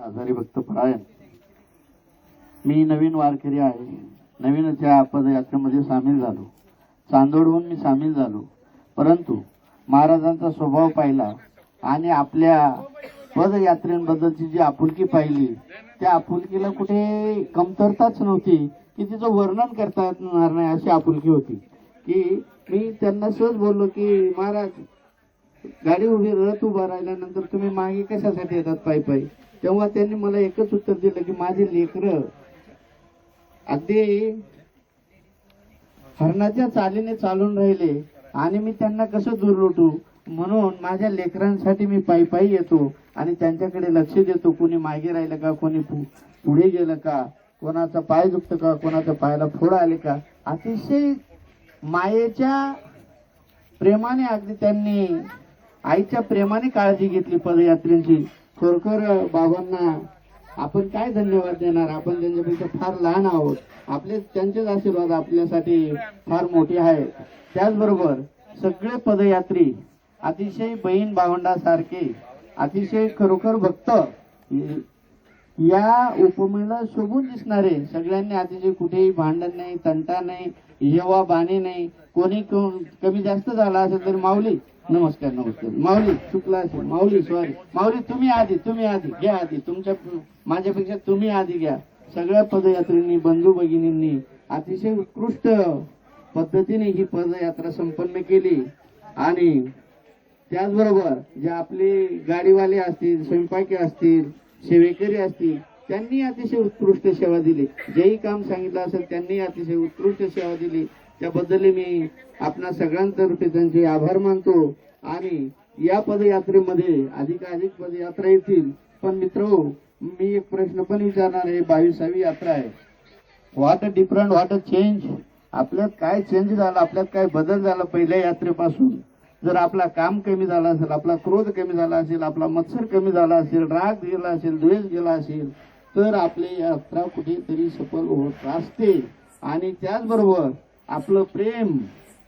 आजारी भक्त परायण. मी नवीन वारकरी आहे. नवीनच या पदयात्रेमध्ये सामील झालो. चांदोडहून मी सामील झालो. परंतु महाराजांचा स्वभाव पाहिला आणि आपल्या पदयात्रेबद्दलची जी आपुलकी पाहिली त्या आपुलकीला कुठे कमतरताच नव्हती की तिचं वर्णन करता येणार नाही अशी आपुलकी होती. की मी त्यांना सहज बोललो की महाराज गाडी उभी रथ उभा राहिल्यानंतर तुम्ही मागे कशासाठी येतात पायी पायी? तेव्हा त्यांनी मला एकच उत्तर दिलं की माझे लेकर अगदी हरणाच्या चालीने चालून राहिले आणि मी त्यांना कसं दूर लोटू? म्हणून माझ्या लेकरांसाठी मी पायी पायी येतो आणि त्यांच्याकडे लक्ष देतो. कोणी मागे राहिलं का? कोणी पुढे गेलं का? कोणाचा पाय दुखतं का? कोणाच्या पायाला फोड आले का? अतिशय मायेच्या प्रेमाने अगदी त्यांनी आईच्या प्रेमाने काळजी घेतली पदयात्रेची. खरोखर बाबांना आपण काय धन्यवाद देणार? आपण त्यांच्यापेक्षा फार लहान आहोत. आपले त्यांचेच आशीर्वाद आपल्यासाठी फार मोठे आहेत. त्याचबरोबर सगळे पदयात्री अतिशय बहीण भावंडासारखे अतिशय खरोखर भक्त या उपमेला शोभून दिसणारे सगळ्यांनी अतिशय कुठेही भांडण नाही तंटा नाही येवा बाणे नाही कोणी कमी जास्त झाला असेल तर माऊली नमस्कार नमस्कार. माऊली शुक्ला असेल. माऊली सॉरी माऊली तुम्ही आधी तुम्ही आधी घ्या आधी. तुमच्या माझ्यापेक्षा तुम्ही आधी घ्या. सगळ्या पदयात्रींनी बंधू भगिनींनी अतिशय उत्कृष्ट पद्धतीने ही पदयात्रा संपन्न केली. आणि त्याचबरोबर जे आपले गाडीवाले असतील स्वयंपाकी असतील सेवेकरी असतील त्यांनी अतिशय उत्कृष्ट सेवा दिली. जेही काम सांगितलं असेल त्यांनी अतिशय उत्कृष्ट सेवा दिली. त्याबद्दल मी आपणा सगळ्यांतर्फे त्यांचे आभार मानतो. आणि या पदयात्रेमध्ये अधिकाधिक पदयात्रा येतील. पण मित्र मी एक प्रश्न पण विचारणार आहे. बावीसावी यात्रा आहे. What a different what a change आपल्यात काय चेंज झाला? आपल्यात काय बदल झाला पहिल्या यात्रेपासून? जर आपला काम कमी झाला असेल आपला क्रोध कमी झाला असेल आपला मत्सर कमी झाला असेल राग गेला असेल द्वेष गेला असेल तर आपली यात्रा कुठेतरी सफल होत असते. आणि त्याचबरोबर आपलं प्रेम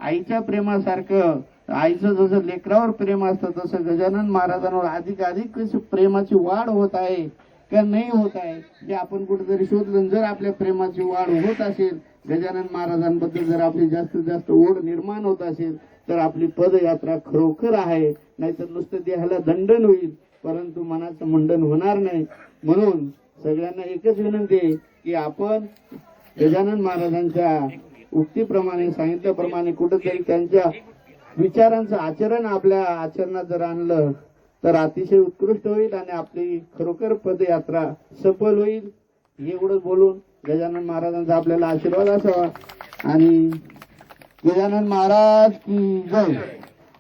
आईच्या प्रेमासारखं आईचं जसं लेकरावर प्रेम असतं तसं गजानन महाराजांवर अधिक अधिक कशी प्रेमाची वाढ होत आहे का नाही होत आहे हे आपण कुठेतरी शोधलं. जर आपल्या प्रेमाची वाढ होत असेल गजानन महाराजांबद्दल जर आपली जास्तीत जास्त ओढ निर्माण होत असेल तर आपली पदयात्रा खरोखर आहे. नाहीतर नुसतं देहाला दंडन होईल. परंतु मनाचं मंडन होणार नाही. म्हणून सगळ्यांना एकच विनंती आहे की आपण गजानन महाराजांच्या उक्तीप्रमाणे सांगितल्याप्रमाणे कुठेतरी त्यांच्या विचारांचं आचरण आपल्या आचरणात जर आणलं तर अतिशय उत्कृष्ट होईल आणि आपली खरोखर पदयात्रा सफल होईल एवढं बोलून गजानन महाराजांचा आपल्याला आशीर्वाद असावा. आणि गजानन महाराज की जय.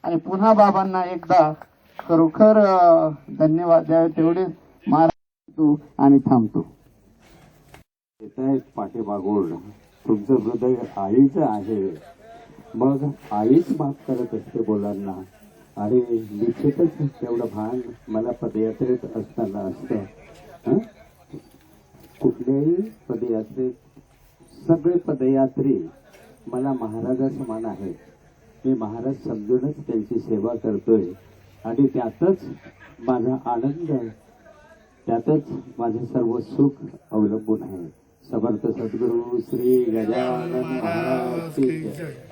आणि पुन्हा बाबांना एकदा खरोखर धन्यवाद द्यावे तेवढे महाराज आणि थांबतो. येत आहेत पाठीमागून. तुमचं हृदय आईचं आहे. मग आईच माफ करत असते मुलांना. आणि निश्चितच तेवढं भान मला पदयात्रेत असताना असतं. कुठल्याही पदयात्रेत सगळे पदयात्री मला महाराजा समान आहेत मी महाराज समजूनच त्यांची सेवा करतोय. आणि त्यातच माझा आनंद त्यातच माझं सर्व सुख अवलंबून आहे. समर्थ सद्गुरू श्री गजानन महाराज की जय.